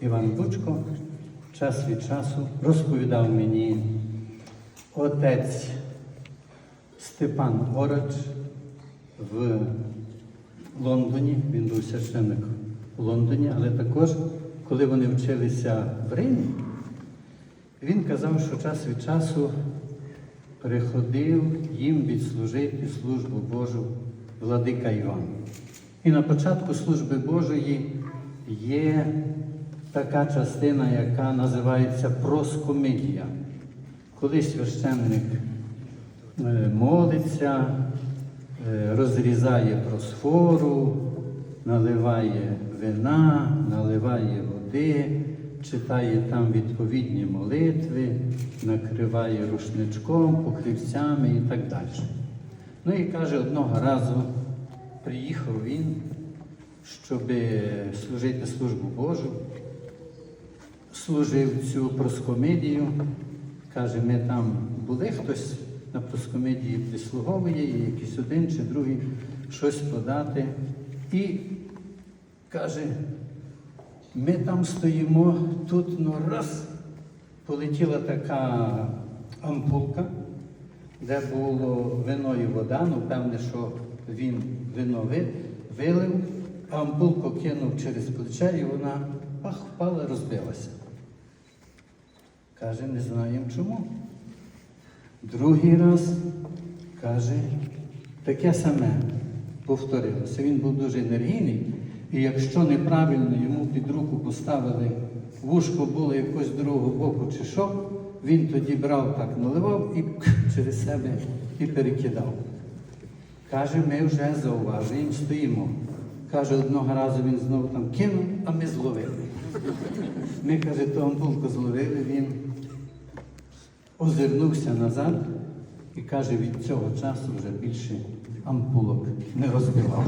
Іван Бучко час від часу розповідав мені отець Степан Горач в Лондоні. Він був священник у Лондоні, але також, коли вони вчилися в Римі, він казав, що час від часу приходив їм відслужити службу Божу владика Іван. І на початку служби Божої є така частина, яка називається проскомедія. Коли священник е, молиться, е, розрізає просфору, наливає вина, наливає води, читає там відповідні молитви, накриває рушничком, покривцями і так далі. Ну і каже, одного разу приїхав він, щоб служити службу Божу, служив цю проскомедію. Каже, ми там були, хтось на проскомедії прислуговує, і якийсь один чи другий щось подати. І каже, ми там стоїмо, тут ну раз полетіла така ампулка, де було вино і вода, ну певне, що він вино ви- вилив, ампулку кинув через плече і вона пах, впала, розбилася. Каже, не знаємо чому. Другий раз каже, таке саме повторилося. Він був дуже енергійний, і якщо неправильно йому під руку поставили вушко було якось другого боку чи що, він тоді брав так, наливав і через себе і перекидав. Каже, ми вже зауважуємо, стоїмо. Каже, одного разу він знову там кинув, а ми зловили. Ми, каже, ту ампулку зловили, він озирнувся назад і каже, від цього часу вже більше ампулок не розбивав.